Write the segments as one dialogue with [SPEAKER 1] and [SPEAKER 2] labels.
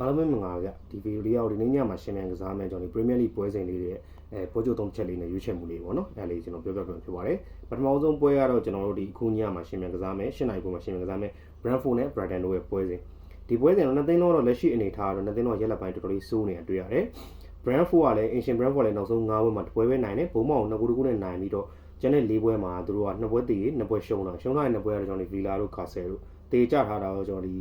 [SPEAKER 1] အားလုံးပဲမင်္ဂလာပါဗျဒီဗီဒီယိုလေးကဒီနေ့ညမှာရှင်းမြန်ကစားမယ်ကျွန်တော်ဒီ Premier League ပွဲစဉ်လေးတွေအဲပွဲချုပ်သုံးချက်လေးနဲ့ရွေးချယ်မှုလေးပေါ့နော်အဲလေးကျွန်တော်ပြောပြပြဖြစ်ပါတယ်ပထမဆုံးပွဲကတော့ကျွန်တော်တို့ဒီအခုညမှာရှင်းမြန်ကစားမယ်ရှင်းနိုင်ပွဲမှာရှင်းမြန်ကစားမယ် Brentford နဲ့ Brighton တို့ရဲ့ပွဲစဉ်ဒီပွဲစဉ်တော့နှစ်သိန်းလုံးတော့လက်ရှိအနေထားတော့နှစ်သိန်းလုံးရက်လက်ပိုင်းတော်တော်လေးစိုးနေတာတွေ့ရတယ် Brentford ကလည်း Ancient Brentford လည်းနောက်ဆုံး9ပွဲမှာတစ်ပွဲပဲနိုင်တယ်ဘုံမောင်နှစ်ခုတစ်ခုနဲ့နိုင်ပြီးတော့ကျန်တဲ့၄ပွဲမှာသူတို့ကနှစ်ပွဲတည်နှစ်ပွဲရှုံးတာရှုံးထားတဲ့နှစ်ပွဲကတော့ကျွန်တော်ဒီ Villa တို့ Castle တို့တေကြထားတာတော့ကျွန်တော်ဒီ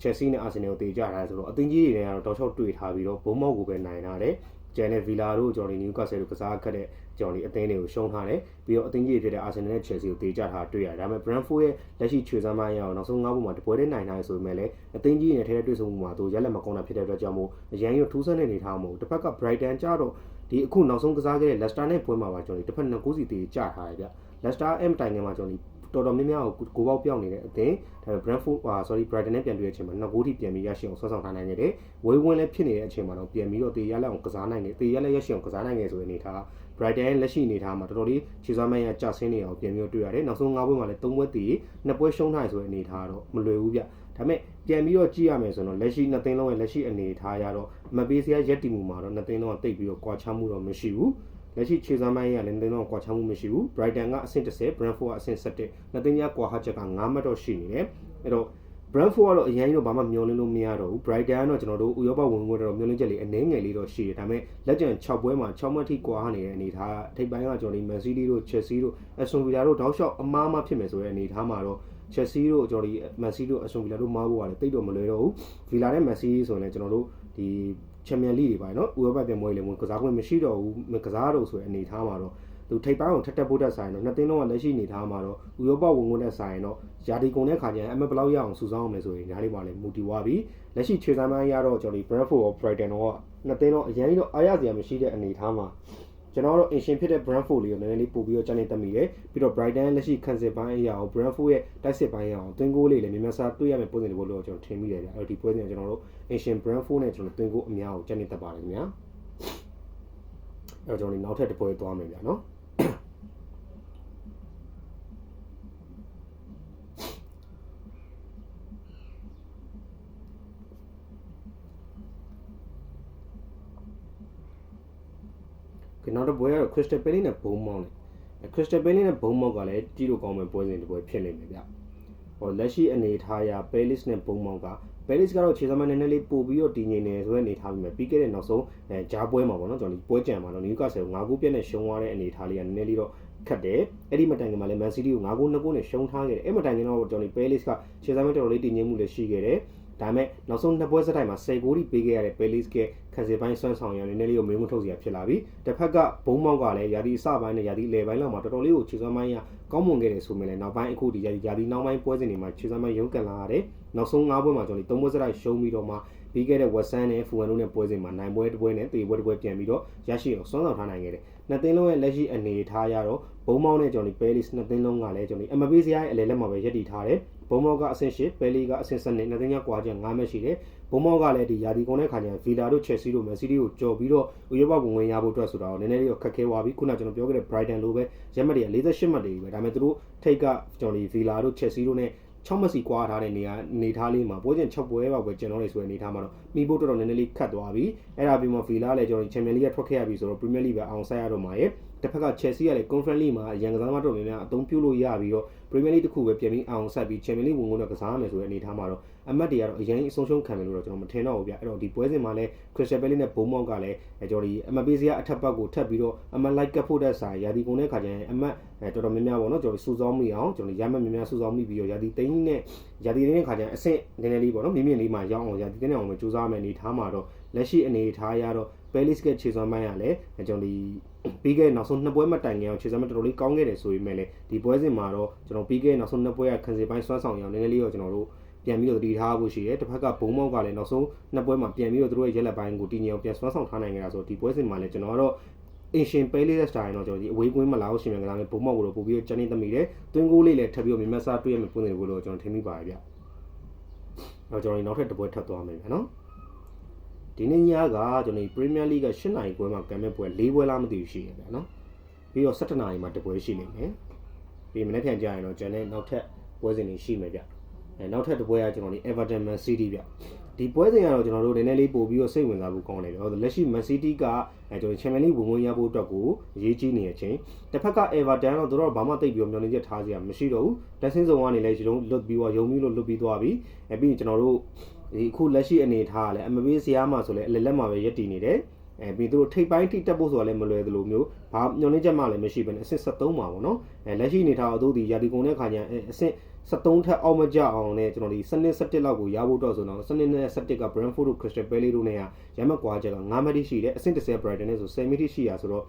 [SPEAKER 1] Chelsea နဲ့ Arsenal ကိုတေကြထားတယ်ဆိုတော့အသင်းကြီးတွေနဲ့ကတော့တောက်လျှောက်တွေ့ထားပြီးတော့ဘုံမောက်ကိုပဲနိုင်ထားတယ်ကျန်တဲ့ Villa တို့ကျွန်တော်ဒီ Newcastle တို့ကစားခတ်တဲ့ကျွန်တော်ဒီအသင်းတွေကိုရှုံးထားတယ်ပြီးတော့အသင်းကြီးတွေဖြစ်တဲ့ Arsenal နဲ့ Chelsea ကိုတေကြထားတွေ့ရတယ်ဒါပေမဲ့ Brentford ရဲ့လက်ရှိခြေစမ်းမရအောင်နောက်ဆုံး၅ပုံမှာတပွဲတည်းနိုင်ထားရဆိုပေမဲ့လည်းအသင်းကြီးတွေနဲ့ထဲထဲတွေ့ဆုံမှုမှာသူရက်လက်မကောင်းတာဖြစ်တဲ့အတွက်ကြောင့်မို့အရန်ရထူးဆန်းတဲ့အနေထားမို့တစ်ဖက်က Brighton ကြတော့ဒီအခုနောက်ဆုံးကစားခဲ့တဲ့ Leicester နဲ့ပွဲမှာပါကျွန်တော်ဒီတစ်ဖက်နှစ်ကိုးစီတေကြထားရပြ Leicester M တိုင်ငယ်မှာကျွန်တော်ဒီ တော်တော်များများကိုကိုပေါက်ပြောင်းနေတဲ့အသင်းဒါပေမဲ့ Brentford ဟာ sorry Brighton နဲ့ပြန်တွေ့တဲ့အချိန်မှာနှစ်ဂိုးထိပြန်ပြီးရရှိအောင်ဆွဲဆောင်ထားနိုင်ခဲ့တယ်။ဝေးဝင်းလည်းဖြစ်နေတဲ့အချိန်မှာတော့ပြန်ပြီးတော့တေရလက်အောင်ကစားနိုင်တယ်။တေရလက်ရရှိအောင်ကစားနိုင်ခဲ့ဆိုတဲ့အနေထား Brighton ရဲ့လက်ရှိအနေထားမှာတော်တော်လေးခြေစွမ်းမိုင်းရကြဆင်းနေအောင်ပြန်ပြီးတော့တွေ့ရတယ်။နောက်ဆုံး၅ပွဲမှာလည်း၃ပွဲတည်နှစ်ပွဲရှုံးထားရဆိုတဲ့အနေထားတော့မလွယ်ဘူးဗျ။ဒါပေမဲ့ပြန်ပြီးတော့ကြည့်ရမယ်ဆိုတော့လက်ရှိနှစ်သိန်းလုံးရဲ့လက်ရှိအနေထားရတော့မပေးစရာရက်တီမှုမှာတော့နှစ်သိန်းလုံးကတိတ်ပြီးတော့ကွာခြားမှုတော့မရှိဘူး။ လက်ရှိခြေစမ်းပိုင်းရလည်းတင်းတော့ကွာခြားမှုမရှိဘူး Brighton ကအဆင့်30 Brentford ကအဆင့်17နှစ်သိန်းများကွာဟချက်က9မှတ်တော့ရှိနေတယ်အဲ့တော့ Brentford ကတော့အရင်ကတော့ဘာမှမျောလင်းလို့မရတော့ဘူး Brighton ကတော့ကျွန်တော်တို့ဥရောပဝင်ဝင်တော့မျောလင်းချက်လေးအနည်းငယ်လေးတော့ရှိတယ်ဒါပေမဲ့လက်ကျန်6ပွဲမှာ6မှတ်ထိကွာနေတဲ့အနေထားထိပ်ပိုင်းကကျွန်တော်ဒီ Man City တို့ Chelsea တို့ Aston Villa တို့တောက်လျှောက်အမားမဖြစ်မယ်ဆိုတဲ့အနေထားမှာတော့ Chelsea တို့ကျွန်တော်ဒီ Man City တို့ Aston Villa တို့မားဖို့ကလည်းတိတ်တော့မလွယ်တော့ဘူး Villa နဲ့ Man City ဆိုရင်လည်းကျွန်တော်တို့ဒီ ချန်ပီယံလိတွေပါနော်ဥရောပပြိုင်ပွဲလေးဝင်ကစားခွင့်မရှိတော့ဘူးမကစားတော့ဆိုတဲ့အနေထားမှာတော့သူထိပ်ပိုင်းကိုထက်တက်ဖို့တက်ဆိုင်တော့နှစ်သိန်းလုံးကလက်ရှိအနေထားမှာတော့ဥရောပဝင်ဝင်တဲ့ဆိုင်တော့ယာဒီကုန်တဲ့ခါကျရင်အမဘလောက်ရအောင်စူးစောင်းအောင်လဲဆိုရင်ညားလေးပါလေမူတီဝါပြီလက်ရှိခြေစမ်းပိုင်းရတော့ကျွန်တော်ဒီ Brentford ရော Brighton တော့နှစ်သိန်းလုံးအရင်တော့အားရစရာမရှိတဲ့အနေထားမှာ ကျွန်တော်တို့အင်ရှင်ဖြစ်တဲ့ Brentford လေးကိုနည်းနည်းလေးပို့ပြီးတော့ကျန်နေတက်မိတယ်ပြီးတော့ Brighton လက်ရှိခံစစ်ပိုင်းအရာကို Brentford ရဲ့တိုက်စစ်ပိုင်းအရာကိုတွင်းကိုလေးလည်းများများစားတွေ့ရမယ့်ပုံစံတွေလို့ကျွန်တော်ထင်မိတယ်ဗျအဲ့ဒီပွဲစဉ်ကကျွန်တော်တို့ Asian Brentford နဲ့ကျွန်တော်တွင်းကိုအများကိုကျန်နေတက်ပါတယ်ခင်ဗျာအဲ့တော့ကျွန်တော်ဒီနောက်ထပ်တစ်ပွဲသွားမယ်ဗျာနော် က နောက်တစ်ပွဲကတော့ Crystal Palace နဲ့ Bournemouth နဲ့ Crystal Palace နဲ့ Bournemouth ကလည်းကြည့်လို့ကောင်းမဲ့ပွဲစဉ်တစ်ပွဲဖြစ်နေတယ်ဗျ။ဟောလက်ရှိအနေထားရ Palace နဲ့ Bournemouth က Palace ကတော့ခြေစမ်းမနည်းနည်းလေးပို့ပြီးတော့တည်ငြိမ်နေဆိုတဲ့အနေထားပြီးမှပြီးခဲ့တဲ့နောက်ဆုံးအဲဂျားပွဲမှာပေါ့နော်ကျွန်တော်ဒီပွဲကြံမှာတော့ Newcastle ကို9ဂိုးပြတ်နဲ့ရှုံးသွားတဲ့အနေထားလေးကနည်းနည်းလေးတော့ခတ်တယ်အဲ့ဒီမတိုင်ခင်မှာလည်း Man City ကို9ဂိုး2ဂိုးနဲ့ရှုံးထားခဲ့တယ်အဲ့မတိုင်ခင်တော့ကျွန်တော်ဒီ Palace ကခြေစမ်းမတော်တော်လေးတည်ငြိမ်မှုလည်းရှိခဲ့တယ်ဒါပေမဲ့နောက်ဆုံးနှစ်ပွဲစတိုက်မှာ10ဂိုးထိပေးခဲ့ရတဲ့ Palace က ခံစစ်ပိုင်းဆွမ်းဆောင်ရနည်းနည်းလေးကိုမေးခွန်းထုတ်စရာဖြစ်လာပြီတစ်ဖက်ကဘုံမောက်ကလည်းယာဒီအစပိုင်းနဲ့ယာဒီလေပိုင်းလောက်မှာတော်တော်လေးကိုခြေစွမ်းပိုင်းကကောင်းမွန်ခဲ့တယ်ဆိုမှလည်းနောက်ပိုင်းအခုဒီယာဒီယာဒီနောက်ပိုင်းပွဲစဉ်တွေမှာခြေစွမ်းပိုင်းရုန်းကန်လာရတယ်နောက်ဆုံး၅ပွဲမှာကျွန်တော်ဒီ၃ပွဲစတိုက်ရှုံးပြီးတော့မှပြီးခဲ့တဲ့ West Ham နဲ့ Fulham တို့နဲ့ပွဲစဉ်မှာနိုင်ပွဲတစ်ပွဲနဲ့တေပွဲတစ်ပွဲပြန်ပြီးတော့ရရှိအောင်ဆွမ်းဆောင်ထားနိုင်ခဲ့တယ်နှစ်သင်းလုံးရဲ့လက်ရှိအနေထားရတော့ဘုံမောက်နဲ့ကျွန်တော်ဒီ Palace နှစ်သင်းလုံးကလည်းကျွန်တော်ဒီ MB စရိုင်းအလဲလက်မှာပဲရပ်တည်ထားတယ်ဘုံမောက်ကအဆင့်၈ပဲလီကအဆင့်7နဲ့နှစ်သိန်းကကွာချက်9မှတ်ရှိတယ် ဘုံမောက်ကလည်းဒီယာဒီကုန်းတဲ့ခါကျရင်ဗီလာတို့ချက်စီတို့မက်ဆီတို့ကြော်ပြီးတော့ဥရောပဝင်ဝင်ရဖို့အတွက်ဆိုတာတော့နည်းနည်းလေးတော့ခက်ခဲသွားပြီခုနကကျွန်တော်ပြောခဲ့တဲ့ Brighton လိုပဲရက်မတ်တွေက48မှတ်တွေပဲဒါပေမဲ့သူတို့ထိတ်ကကျွန်တော်ဒီဗီလာတို့ချက်စီတို့နဲ့6မစီကွာထားတဲ့နေရာနေထားလေးမှာပွဲချင်း6ပွဲပါပဲကျွန်တော်တွေဆိုတဲ့နေထားမှာတော့မိဖို့တော်တော်နည်းနည်းလေးခတ်သွားပြီအဲ့ဒါပြီးမှဗီလာလည်းကျွန်တော်ဒီချန်ပီယံလိကထွက်ခဲ့ရပြီဆိုတော့ပရီးမီယာလိပဲအောင်ဆက်ရတော့မှာရဲ့ တစ်ဖက်က Chelsea ကလည်း Conference League မှာရန်ကစားသမားတော်များများအသုံးပြုလို့ရပြီးတော့ Premier League တစ်ခုပဲပြင်ပြီးအောင်ဆက်ပြီး Champions League ဝင်ဝင်တော့ကစားရမယ်ဆိုတဲ့အနေအထားမှာတော့အမတ်တွေကတော့အရင်အဆုံးရှုံးခံမယ်လို့တော့ကျွန်တော်မထင်တော့ဘူးဗျအဲ့တော့ဒီပွဲစဉ်မှာလည်း Crystal Palace နဲ့ Bournemouth ကလည်းကျွန်တော်ဒီအမတ်ပေးစရာအထက်ဘက်ကိုထပ်ပြီးတော့အမတ်လိုက်ကပ်ဖို့တဲ့ဆိုင်ရာဒီကုန်တဲ့ခါကျရင်အမတ်တော်တော်များများပေါ့နော်ကျွန်တော်စူဆောင်းမိအောင်ကျွန်တော်ရမ်းမများများစူဆောင်းမိပြီးတော့ရာဒီသိန်းနဲ့ရာဒီသိန်းတဲ့ခါကျရင်အဆင့်နည်းနည်းလေးပေါ့နော်မြင့်မြင့်လေးမှာရောက်အောင်ရာဒီသိန်းနဲ့အောင်မစူးစမ်းမယ်အနေထားမှာတော့လက်ရှိအနေထားရတော့ Palace ကခြေစွမ်းပိုင်းရလဲကျွန်တော်ဒီ ပြီးခဲ့နောက်ဆုံးနှစ်ပွဲမတိုင်ခင်အောင်ခြေစွမ်းမတော်တော်လေးကောင်းခဲ့တယ်ဆိုပေမဲ့လည်းဒီပွဲစဉ်မှာတော့ကျွန်တော်ပြီးခဲ့နောက်ဆုံးနှစ်ပွဲကခံစီပိုင်းစွမ်းဆောင်ရအောင်နည်းနည်းလေးတော့ကျွန်တော်တို့ပြန်ပြီးတော့တည်ထားဖို့ရှိတယ်တစ်ဖက်ကဘုံမောက်ကလည်းနောက်ဆုံးနှစ်ပွဲမှာပြန်ပြီးတော့သူတို့ရဲ့ရက်လက်ပိုင်းကိုတည်ငြိမ်အောင်ပြန်စွမ်းဆောင်ထားနိုင်ကြတာဆိုဒီပွဲစဉ်မှာလည်းကျွန်တော်ကတော့အင်ရှင်ပဲလေးတဲ့စတိုင်တော့ကျွန်တော်ဒီအဝေးကွင်းမလာလို့ရှင်မြန်ကစားမယ်ဘုံမောက်ကိုတော့ပို့ပြီးတော့ကျန်နေသမီးတယ်တွင်းကိုလေးလည်းထပ်ပြီးတော့မြမစားတွေ့ရမယ်ပုံစံကိုတော့ကျွန်တော်ထင်မိပါတယ်ဗျ။တော့ကျွန်တော်နောက်ထပ်တစ်ပွဲထပ်သွားမယ်ဗျာနော်။ ဒီနေ့ညကကျွန်တော်ဒီ Premier League က၈နိုင်ပွဲမှာကံမဲ့ပွဲ၄ပွဲလားမသိဘူးရှိရဗျာနော်။ပြီးတော့၁၇နိုင်မှာတစ်ပွဲရှိနေမယ်။ပြီးမနေ့ပြန်ကြရင်တော့ကျွန်တော်နောက်ထပ်ပွဲစဉ်တွေရှိမယ်ဗျ။အဲနောက်ထပ်တစ်ပွဲကကျွန်တော်ဒီ Everton Man City ဗျ။ ဒီဒီပွဲစဉ်ကတော့ကျွန်တော်တို့နည်းနည်းလေးပို့ပြီးတော့စိတ်ဝင်စားဖို့ကောင်းတယ်ပြောလက်ရှိ Man City ကအဲကျွန်တော် Champions League ဝင်ဝင်ရဖို့အတွက်ကိုအရေးကြီးနေတဲ့အချိန်တစ်ဖက်က Everton တော့တို့တော့ဘာမှတိတ်ပြီးတော့မျှော်လင့်ချက်ထားစရာမရှိတော့ဘူးတက်ဆင်းဆောင်ကနေလည်းရုံလွတ်ပြီးတော့ယုံပြီးလို့လွတ်ပြီးသွားပြီအဲပြီးရင်ကျွန်တော်တို့ဒီအခုလက်ရှိအနေထားကလည်းအမပေးစရာမှဆိုလဲအလက်လက်မှာပဲရက်တည်နေတယ်အဲပြီးသူတို့ထိပ်ပိုင်းထိတက်ဖို့ဆိုတာလည်းမလွယ်သလိုမျိုးဘာညွန်လင်းချက်မှလည်းမရှိဘဲနဲ့အဆင့်73မှာပေါ့နော်အဲလက်ရှိအနေထားတော့သူဒီရာဒီကုန်တဲ့ခါကျရင်အဆင့် 73ထက်အောက်မကျအောင်နဲ့ကျွန်တော်ဒီစနစ်17လောက်ကိုရဖို့တော့ဆိုတော့စနစ်နဲ့17က Brentford တို့ Crystal Palace တို့နဲ့ကရမကွာချက်က9မိနစ်ရှိတယ်အဆင့်30 Brighton နဲ့ဆို10မိနစ်ရှိရဆိုတော့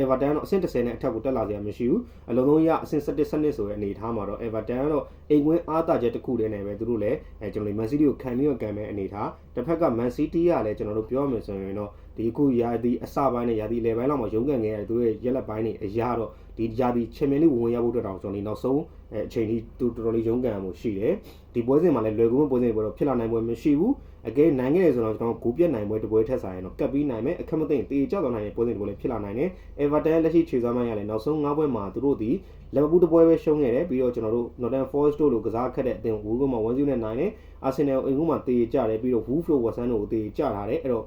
[SPEAKER 1] Everton တော့အဆင့်30နဲ့အထက်ကိုတက်လာစရာမရှိဘူးအလုံးလုံးရအဆင့်17စနစ်ဆိုတဲ့အနေအထားမှာတော့ Everton ကတော့အိမ်ကွင်းအားတာချက်တစ်ခုတည်းနဲ့ပဲသူတို့လည်းအဲကျွန်တော်ဒီ Man City ကိုခံပြီးတော့ကံမဲ့အနေအထားတစ်ဖက်က Man City ကလည်းကျွန်တော်တို့ပြောရမယ်ဆိုရင်တော့ဒီအခုရာသီအစပိုင်းနဲ့ရာသီအလယ်ပိုင်းလောက်မှာရုန်းကန်ခဲ့ရတဲ့သူတို့ရဲ့ရက်လက်ပိုင်းတွေအရာတော့ ဒီရာသီချန်ပီယံလိဝင်ရဖို့အတွက်တောင်ကျွန်တော်ဒီနောက်ဆုံးအဲအချိန်ကြီးသူတော်တော်လေးရုန်းကန်မှုရှိတယ်ဒီပွဲစဉ်မှာလည်းလွယ်ကူမှုပွဲစဉ်တွေတော့ဖြစ်လာနိုင်ပွဲမရှိဘူးအကဲနိုင်ခဲ့တယ်ဆိုတော့ကျွန်တော်ဂိုးပြတ်နိုင်ပွဲတစ်ပွဲထက်ဆိုင်ရင်တော့ကပ်ပြီးနိုင်မယ်အခက်မသိရင်တေချတော့နိုင်တဲ့ပွဲစဉ်တွေလည်းဖြစ်လာနိုင်တယ် Everton လက်ရှိခြေစွမ်းမှရလည်းနောက်ဆုံး၅ပွဲမှာသူတို့ဒီလီဗာပူးတစ်ပွဲပဲရှုံးခဲ့တယ်ပြီးတော့ကျွန်တော်တို့ Nottingham Forest တို့လိုကစားခက်တဲ့အသင်းဝူးကမှာ1-0နဲ့နိုင်တယ် Arsenal အိမ်ကူးမှာတေကြတယ်ပြီးတော့ Wolves တို့ West Ham တို့ကိုတေကြထားတယ်အဲ့တော့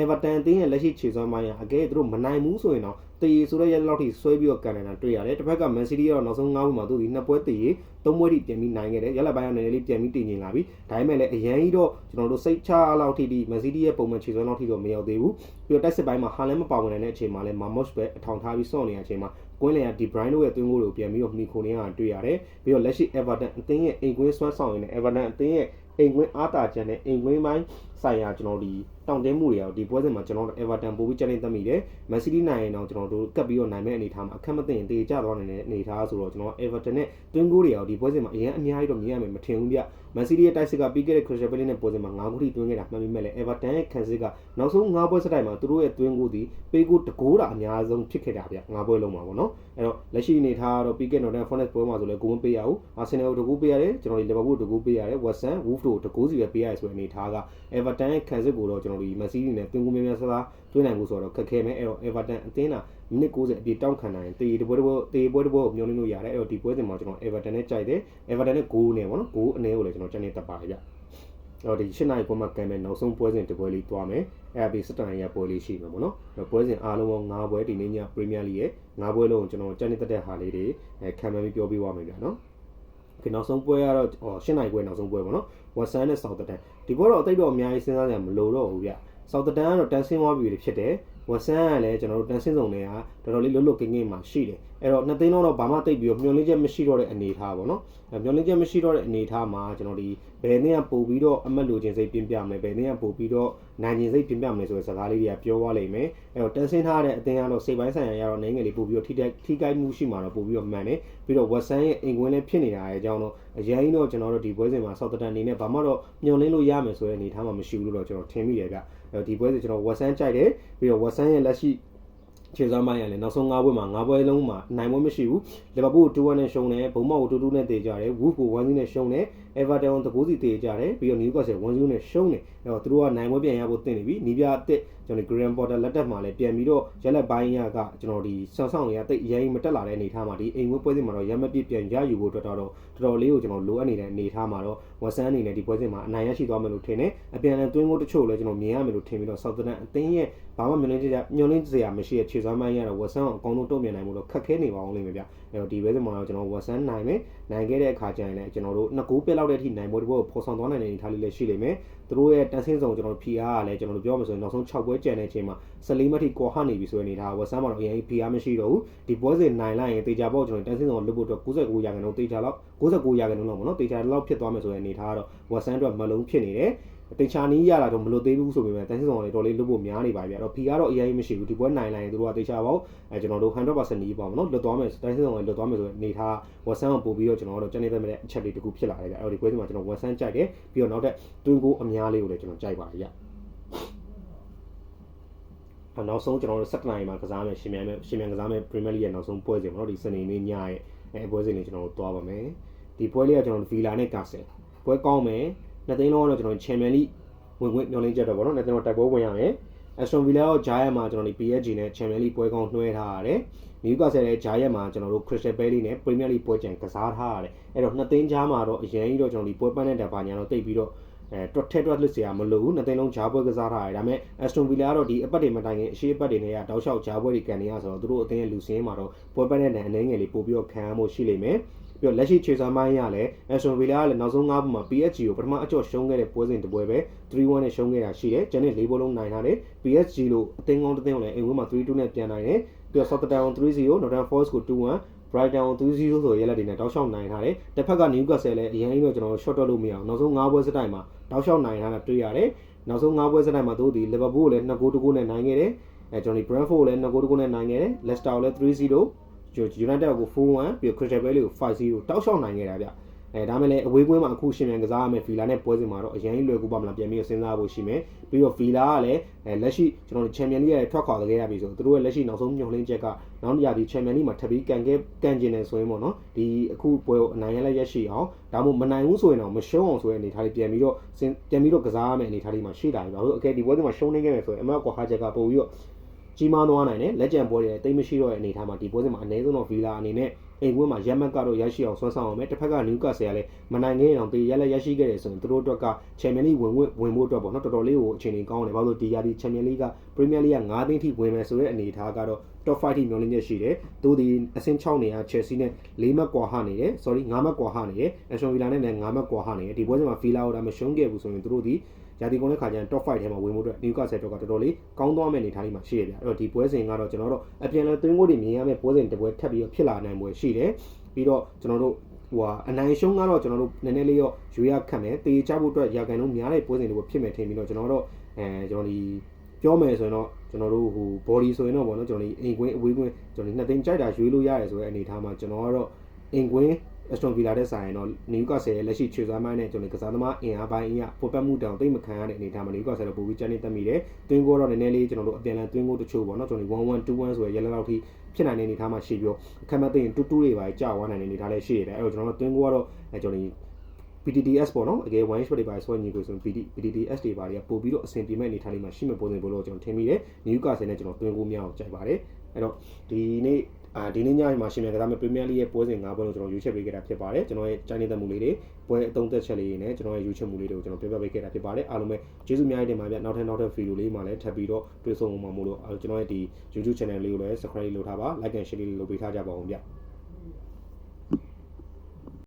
[SPEAKER 1] Everton အသင်းရဲ့လက်ရှိခြေစွမ်းပိုင်းကအကဲသူတို့မနိုင်ဘူးဆိုရင်တော့တေးဆိုတဲ့ရက်လောက်ထိဆွဲပြီးတော့ကန်နေတာတွေ့ရတယ်တစ်ဖက်က Man City ကတော့နောက်ဆုံး၅ပွဲမှာသူဒီနှစ်ပွဲတေးသုံးပွဲထိပြန်ပြီးနိုင်ခဲ့တယ်ရက်လက်ပိုင်းကနည်းနည်းလေးပြန်ပြီးတည်ငြိမ်လာပြီဒါပေမဲ့လည်းအရန်ကြီးတော့ကျွန်တော်တို့စိတ်ချလောက်ထိဒီ Man City ရဲ့ပုံမှန်ခြေစွမ်းလောက်ထိတော့မရောက်သေးဘူးပြီးတော့တိုက်စစ်ပိုင်းမှာဟာလန်မပါဝင်နိုင်တဲ့အချိန်မှာလည်း Marmoush ပဲအထောင်ထားပြီးစောင့်နေတဲ့အချိန်မှာကွင်းလယ်ကဒီ Brian တို့ရဲ့သွင်းကိုတွေကိုပြန်ပြီးတော့မှီခိုနေရတာတွေ့ရတယ်ပြီးတော့လက်ရှိ Everton အသင်းရဲ့အိမ်ကွင်းစွမ်းဆောင်ရည်နဲ့ Everton အသင်းရဲ့အိမ်ကွင်းအားတာချန်နဲ့အိမ်ကွင်းပိုင်းဆိုင်ရာကျွန်တော်ဒီတောင့်တင်းမှုတွေရောဒီပွဲစဉ်မှာကျွန်တော်တို့ Everton ပို့ပြီးချန်နေတတ်မိတယ်။ Man City နိုင်ရင်တော့ကျွန်တော်တို့ကပ်ပြီးတော့နိုင်မဲ့အနေအထားမှာအခက်မသိရင်တေချသွားနေတဲ့အနေအထားဆိုတော့ကျွန်တော် Everton နဲ့တွင်းကိုတွေရောဒီပွဲစဉ်မှာအရင်အများကြီးတော့မြင်ရမယ်မထင်ဘူးဗျ။ Man City ရဲ့တိုက်စစ်ကပြီးခဲ့တဲ့ Crystal Palace နဲ့ပွဲစဉ်မှာ9ခုထိတွင်းခဲ့တာမှတ်မိမဲ့လဲ Everton ရဲ့ခံစစ်ကနောက်ဆုံး9ပွဲစတိုက်မှာသူတို့ရဲ့တွင်းကိုဒီပေးကိုတကိုးတာအများဆုံးဖြစ်ခဲ့တာဗျ9ပွဲလုံးမှာပေါ့နော်။အဲ့တော့လက်ရှိအနေထားကတော့ပြီးခဲ့တဲ့ Nottingham Forest ပွဲမှာဆိုလဲဂိုးမပေးရဘူး။ Arsenal ကိုတကိုးပေးရတယ်ကျွန်တော်ဒီ Liverpool တကိုးပေးရတယ် West Ham Wolves တို့တကိုးစီပဲပေးရတယ်ဆိုတဲ့အနေထားက Everton ရဲ့ခံစစ်ကိုတော့ကျွန်တော်ဒီ Man City နဲ့တွင်းကိုများများဆဆတွင်းနိုင်ဖို့ဆိုတော့ခက်ခဲမယ်အဲ့တော့ Everton အသင်းကမိနစ်90အပြည့်တောင်းခံနိုင်တေးတပွဲတပွဲတေးပွဲတပွဲကိုမျှော်လင့်လို့ရတယ်အဲ့တော့ဒီပွဲစဉ်မှာကျွန်တော် Everton နဲ့ကြိုက်တယ် Everton နဲ့6နဲ့ပေါ့နော်6အနေကိုလည်းကျွန်တော်ချက်နေတက်ပါတယ်ဗျအဲ့တော့ဒီ၈နိုင်ပွဲမှာကံမဲ့နောက်ဆုံးပွဲစဉ်တစ်ပွဲလေးတွားမယ်အဲ့ဒါပြီးစတန်ရပွဲလေးရှိမှာပေါ့နော်အဲ့ပွဲစဉ်အားလုံးပေါင်း9ပွဲဒီနေ့ည Premier League ရဲ့9ပွဲလုံးကိုကျွန်တော်ချက်နေတက်တဲ့ဟာလေးတွေအဲခံမှန်းပြီးပြောပြပါမယ်ဗျာနော်ဒီနောက်ဆုံးပွဲကတော့ဟော၈နိုင်ပွဲနောက်ဆုံးပွဲပေါ့နော် West Ham နဲ့ Southampton ဒီပွဲတော့အသိတော့အများကြီးစဉ်းစားကြမလို့တော့ဘူးဗျဆောက်တန်ကတော့တန်ဆင်းသွားပြီဖြစ်တယ် ဝဆန်ကလည်းကျွန်တော်တို့တန်ဆင်းစုံတွေကတော်တော်လေးလွတ်လွတ်ကင်းကင်းမှရှိတယ်အဲ့တော့နှစ်သိန်းလုံးတော့ဘာမှတိတ်ပြီးတော့မျောလင်းချက်မရှိတော့တဲ့အနေအထားပေါ့နော်မျောလင်းချက်မရှိတော့တဲ့အနေအထားမှာကျွန်တော်ဒီဘယ်နည်းကပို့ပြီးတော့အမတ်လိုခြင်းစိတ်ပြင်းပြမယ်ဘယ်နည်းကပို့ပြီးတော့နိုင်ခြင်းစိတ်ပြင်းပြမယ်ဆိုတဲ့စကားလေးတွေကပြောသွားလိမ့်မယ်အဲ့တော့တန်ဆင်းထားတဲ့အသင်းကတော့စိတ်ပိုင်းဆိုင်ရာရတော့နိုင်ငံလေးပို့ပြီးတော့ထိတိုက်ထိကိုက်မှုရှိမှာတော့ပို့ပြီးတော့မှန်တယ်ပြီးတော့ဝက်ဆန်ရဲ့အိမ်ကွင်းလည်းဖြစ်နေတာရဲ့အကြောင်းတော့အရင်တော့ကျွန်တော်တို့ဒီပွဲစဉ်မှာဆောက်တန်အနေနဲ့ဘာမှတော့မျောလင်းလို့ရမယ်ဆိုတဲ့အနေအထားမှာမရှိဘူးလို့တော့ကျွန်တော်ထင်မိတယ်ဗျ ဒီပွဲစဉ်ကျွန်တော်ဝက်ဆန်ကြိုက်တယ်ပြီးတော့ဝက်ဆန်ရဲ့လက်ရှိခြေစွမ်းပိုင်းရလဲနောက်ဆုံး၅ပွဲမှာ၅ပွဲလုံးမှာနိုင်ပွဲမရှိဘူးလီဗာပူး2-1နဲ့ရှုံးတယ်ဘုံမောက်ကို2-2နဲ့တေကြတယ်ဝူဖ်ကို1-0နဲ့ရှုံးတယ်အဲဗာတန်ကိုတကူစီတေကြတယ်ပြီးတော့နယူကာဆယ်1-0နဲ့ရှုံးတယ်အဲ့တော့သူတို့ကနိုင်ပွဲပြန်ရဖို့တင်နေပြီနီးပြအစ်ကျွန်တော် Grand Porter လက်တက်မှာလည်းပြန်ပြီးတော့ရက်လက်ပိုင်းရကကျွန်တော်ဒီဆောင်းဆောင်တွေကတိတ်အရင်မတက်လာတဲ့အနေအထားမှာဒီအိမ်ဝဲပွဲစဉ်မှာတော့ရမပြည့်ပြန်ရယူဖို့အတွက်တော့တော်တော်လေးကိုကျွန်တော်လိုအပ်နေတဲ့အနေအထားမှာတော့ဝက်ဆန်အနေနဲ့ဒီပွဲစဉ်မှာအနိုင်ရရှိသွားမယ်လို့ထင်တယ်အပြန်အလှန်သွင်းဖို့တချို့လည်းကျွန်တော်မြင်ရမယ်လို့ထင်ပြီးတော့ Southampton အသင်းရဲ့ဘာမှမျှော်လင့်ချက်မျှော်လင့်စရာမရှိတဲ့ခြေစွမ်းပိုင်းရတော့ဝက်ဆန်ကိုအကောင်းဆုံးတုံ့ပြန်နိုင်မှုတော့ခက်ခဲနေပါအောင်လိမ့်မယ်ဗျအဲ့တော့ဒီပွဲစဉ်မှာတော့ကျွန်တော်ဝက်ဆန်နိုင်မယ်နိုင်ခဲ့တဲ့အခါကျရင်လည်းကျွန်တော်တို့နှစ်ကူးပြက်လောက်တဲ့အထိနိုင်ပွဲတစ်ပွဲကိုဖော်ဆောင်သွားနိုင်တဲ့အနေအထားလေးလည်းရှိလိမ့်မယ်သူတို့ရဲ့တန်ဆင်းဆောင်ကျွန်တော်တို့ PR ကလည်းကျွန်တော်တို့ပြောမှဆိုရင်နောက်ဆုံး6ပွဲကျန်တဲ့အချိန်မှာ14မှတ်ထိကွာဟနေပြီဆိုတဲ့အနေထားဝက်ဆန်မှာတော့အရင် PR မရှိတော့ဘူးဒီပွဲစဉ်နိုင်လိုက်ရင်တေချာပေါ့ကျွန်တော်တန်ဆင်းဆောင်လွတ်ဖို့အတွက်69ရာခိုင်နှုန်းတေချာလောက်69ရာခိုင်နှုန်းလောက်ပေါ့နော်တေချာလောက်ဖြစ်သွားမယ်ဆိုတဲ့အနေထားကတော့ဝက်ဆန်အတွက်မလုံးဖြစ်နေတယ် တေချာနီးရတာတော့မလို့သေးဘူးဆိုပေမဲ့တန်ဆင်းဆောင်လေးတော်လေးလွတ်ဖို့များနေပါပြီအဲ့တော့ P ကတော့အရင်မရှိဘူးဒီပွဲနိုင်လိုက်ရင်တို့ကတေချာပေါ့အဲကျွန်တော်တို့100%နီးပါပေါ့နော်လွတ်သွားမယ်တန်ဆင်းဆောင်လေးလွတ်သွားမယ်ဆိုတဲ့အနေထားဝက်ဆန်ကိုပို့ပြီးတော့ကျွန်တော်တို့ကျန်နေတဲ့အချက်လေးတခုဖြစ်လာတယ်ဗျအဲ့တော့ဒီပွဲစဉ်မှာကျွန်တော်ဝက်ဆန်ကြိုက်တယ်ပြီးတော့နောက်ထပ်တွင်းကိုအများလေးကိုလည်းကျွန်တော်ကြိုက်ပါတယ်ဗျနောက်ဆုံးကျွန်တော်တို့7နိုင်မှာကစားမယ်ရှင်မြန်မယ်ရှင်မြန်ကစားမယ် Premier League ရဲ့နောက်ဆုံးပွဲစဉ်ပေါ့နော်ဒီစနေနေ့ညရဲ့အဲပွဲစဉ်လေးကျွန်တော်တို့သွားပါမယ်ဒီပွဲလေးကကျွန်တော်ဗီလာနဲ့ကာဆယ်ပွဲကောင်းမယ် နှစ်သိန်းလုံးကတော့ကျွန်တော်ချန်ပီယံလိဝင်ဝင်မျှော်လင့်ချက်တော့ဗောနော်နှစ်သိန်းတော့တိုက်ပွဲဝင်ရမယ်အက်စတွန်ဗီလာရောဂျာယက်မှာကျွန်တော်ဒီ PSG နဲ့ချန်ပီယံလိပွဲကောင်းနှွှဲထားရတယ်နယူကာဆယ်ရဲ့ဂျာယက်မှာကျွန်တော်တို့ Crystal Palace နဲ့ Premier League ပွဲကြံကစားထားရတယ်အဲ့တော့နှစ်သိန်းကြားမှာတော့အရင်ကြီးတော့ကျွန်တော်ဒီပွဲပန်းတဲ့တပါညာတော့တိတ်ပြီးတော့အဲတွတ်ထဲတွတ်လစ်စရာမလိုဘူးနှစ်သိန်းလုံးဂျားပွဲကစားထားရတယ်ဒါပေမဲ့ Aston Villa ကတော့ဒီအပတ်တွေမတိုင်ခင်အရှိအပတ်တွေနဲ့ကတောက်လျှောက်ဂျားပွဲတွေကန်နေရဆိုတော့သူတို့အသင်းရဲ့လူစင်းမှာတော့ပွဲပတ်တဲ့တန်အနေငယ်လေးပို့ပြီးတော့ခံရမှုရှိလိမ့်မယ် ပြီးတော့လက်ရှိခြေစွမ်းပိုင်းရလဲ Aston Villa ကလည်းနောက်ဆုံး၅ပုံမှာ PSG ကိုပထမအကျော့ရှုံးခဲ့တဲ့ပွဲစဉ်တစ်ပွဲပဲ3-1နဲ့ရှုံးခဲ့တာရှိတယ်။ကျန်တဲ့၄ပွဲလုံးနိုင်ထားတယ်။ PSG လို့အသင်းကောင်းတစ်သင်းကိုလည်းအိမ်ဝင်းမှာ3-2နဲ့ပြန်နိုင်တယ်။ပြီးတော့ Southampton 3-0 Nottingham Forest ကို2-1 Brighton ကို2-0ဆိုရဲလက်တွေနဲ့တောက်လျှောက်နိုင်ထားတယ်။တစ်ဖက်က Newcastle လည်းအရင်ကြီးတော့ကျွန်တော်တို့ short တော့လို့မရအောင်နောက်ဆုံး၅ပွဲစတိုင်မှာတောက်လျှောက်နိုင်ထားတာတွေ့ရတယ်။နောက်ဆုံး၅ပွဲစတိုင်မှာတို့ဒီ Liverpool ကိုလည်း2ဂိုး2ဂိုးနဲ့နိုင်ခဲ့တယ်။အဲကျွန်တော်ဒီ Brentford ကိုလည်း2ဂိုး2ဂိုးနဲ့နိုင်ခဲ့တယ်။ Leicester ကိုလည်း3-0 United ကို4-1ပြီးတော့ Crystal Palace ကို5-0တောက်လျှောက်နိုင်ခဲ့တာဗျ။အဲဒါမဲ့လည်းအဝေးကွင်းမှာအခုရှင်မြန်ကစားရမယ်ဖီလာနဲ့ပွဲစဉ်မှာတော့အရင်လွယ်ကူပါမလားပြန်ပြီးတော့စဉ်းစားဖို့ရှိမယ်ပြီးတော့ဖီလာကလည်းအဲလက်ရှိကျွန်တော်တို့ချန်ပီယံလိရဲ့ထွက်ခွာခဲ့ရပြီဆိုသူတို့ရဲ့လက်ရှိနောက်ဆုံးညှို့လင်းချက်ကနောက်တစ်ရာဒီချန်ပီယံလိမှာထပ်ပြီးကန်ခဲ့ကန်ကျင်နေဆိုရင်ပေါ့နော်ဒီအခုပွဲကိုအနိုင်ရလက်ရရှိအောင်ဒါမှမဟုတ်မနိုင်ဘူးဆိုရင်တော့မရှုံးအောင်ဆိုတဲ့အနေထားလေးပြန်ပြီးတော့ပြန်ပြီးတော့ကစားရမယ်အနေထားလေးမှာရှိတာပြီဘာလို့အကဲဒီပွဲစဉ်မှာရှုံးနေခဲ့မယ်ဆိုရင်အမေကွာဟာချက်ကပို့ပြီးတော့ ကြီးမားသွားနိုင်တယ်လက်ကျန်ပွဲတွေတိတ်မရှိတော့တဲ့အနေထားမှာဒီပွဲစဉ်မှာအနည်းဆုံးတော့ဗီလာအနေနဲ့အိမ်ကွင်းမှာရက်မက်ကတော့ရရှိအောင်ဆွမ်းဆောင်အောင်မယ်တစ်ဖက်ကနယူကာဆယ်ကလည်းမနိုင်ခဲ့အောင်တေးရက်လက်ရရှိခဲ့တယ်ဆိုရင်သူတို့အတွက်ကချန်ပီယံလိဝင်ဝင်ဝင်ဖို့အတွက်ပေါ့နော်တော်တော်လေးကိုအခြေအနေကောင်းတယ်ဘာလို့ဒီယာဒီချန်ပီယံလိကပရီးမီးယားလိက9သိန်းထိဝင်မယ်ဆိုတဲ့အနေအထားကတော့ top 5ထိမျှော်လင့်ချက်ရှိတယ်။သူဒီအဆင့်6နေရ Chelsea နဲ့၄မှတ်ကွာဟနေတယ်။ sorry 5မှတ်ကွာဟနေတယ်။ Aston Villa နဲ့လည်း5မှတ်ကွာဟနေတယ်။ဒီပွဲစဉ်မှာ Villa ကိုဒါမှရှုံးခဲ့ဘူးဆိုရင်သူတို့ဒီရာသီကုန်တဲ့ခါကျရင် top 5ထဲမှာဝင်ဖို့အတွက် Newcastle တော့ကတော်တော်လေးကောင်းသွားမယ့်အနေအထားလေးမှာရှိရဗျ။အဲ့တော့ဒီပွဲစဉ်ကတော့ကျွန်တော်တို့အပြန်လဲသွင်းကိုတွေမြင်ရမယ့်ပွဲစဉ်တစ်ပွဲထပ်ပြီးတော့ဖြစ်လာနိုင်ပွဲရှိတယ်။ပြီးတော့ကျွန်တော်တို့ဟိုဟာအနိုင်ရှုံးကတော့ကျွန်တော်တို့နည်းနည်းလေးရောရွေးရခတ်မယ်တေးချဖို့အတွက်ရာခိုင်နှုန်းများတဲ့ပွဲစဉ်တွေဖြစ်မယ်ထင်ပြီးတော့ကျွန်တော်တို့အဲကျွန်တော်ဒီပြောမယ်ဆိုရင်တော့ ကျွန်တော်တို့ဟို body ဆိုရင်တော့ဗောနော်ကျွန်တော်ဒီအိမ်ကွင်းအဝေးကွင်းကျွန်တော်ဒီနှစ်သိန်းကြိုက်တာရွေးလို့ရတယ်ဆိုတဲ့အနေအထားမှာကျွန်တော်ကတော့အိမ်ကွင်း Aston Villa တဲ့ဆိုင်တော့ Newcastle ရဲ့လက်ရှိခြေစွမ်းပိုင်းနဲ့ကျွန်တော်ကစားသမားအင်အားပိုင်းအရပိုပတ်မှုတောင်တိတ်မခံရတဲ့အနေအထားမှာ Newcastle တော့ပိုပြီးကျန်နေတတ်မိတယ်။တွင်းကိုတော့နည်းနည်းလေးကျွန်တော်တို့အပြန်လန်တွင်းကိုတချို့ပေါ့နော်ကျွန်တော်1 1 2 1ဆိုရရဲလောက်ထိဖြစ်နိုင်တဲ့အနေအထားမှာရှိပြီးအခက်မသိရင်တူတူတွေပါကြာသွားနိုင်တဲ့အနေအထားလည်းရှိရတယ်။အဲ့တော့ကျွန်တော်တို့တွင်းကိုကတော့အဲကျွန်တော် PTTS ပေါ့နော်အကယ် one shot တွေပါဆွဲညီကိုဆိုရင် PD PTTS တွေပါတွေကပို့ပြီးတော့အဆင်ပြေမဲ့အနေထားလေးမှာရှိမဲ့ပုံစံပို့လို့ကျွန်တော်ထင်မိတယ်။ Newcastle နဲ့ကျွန်တော်တွင်းကိုများအောင်ကြိုက်ပါတယ်။အဲ့တော့ဒီနေ့အာဒီနေ့ညမှာရှင်မြန်ကစားမဲ့ Premier League ရဲ့ပွဲစဉ်၅ပွဲလို့ကျွန်တော်ရွေးချယ်ပေးခဲ့တာဖြစ်ပါတယ်ကျွန်တော်ရဲ့ကျိုင်းနေတဲ့မှုလေးတွေပွဲအသုံးသက်ချက်လေးတွေနဲ့ကျွန်တော်ရဲ့ရွေးချယ်မှုလေးတွေကိုကျွန်တော်ပြောပြပေးခဲ့တာဖြစ်ပါတယ်အားလုံးပဲကျေးဇူးအများကြီးတင်ပါဗျနောက်ထပ်နောက်ထပ်ဗီဒီယိုလေးမှာလည်းထပ်ပြီးတော့တွေ့ဆုံမှာမို့လို့ကျွန်တော်ရဲ့ဒီ YouTube channel လေးကိုလည်း subscribe လုပ်ထားပါ like and share လေးလုပ်ပေးထားကြပါဦးဗျ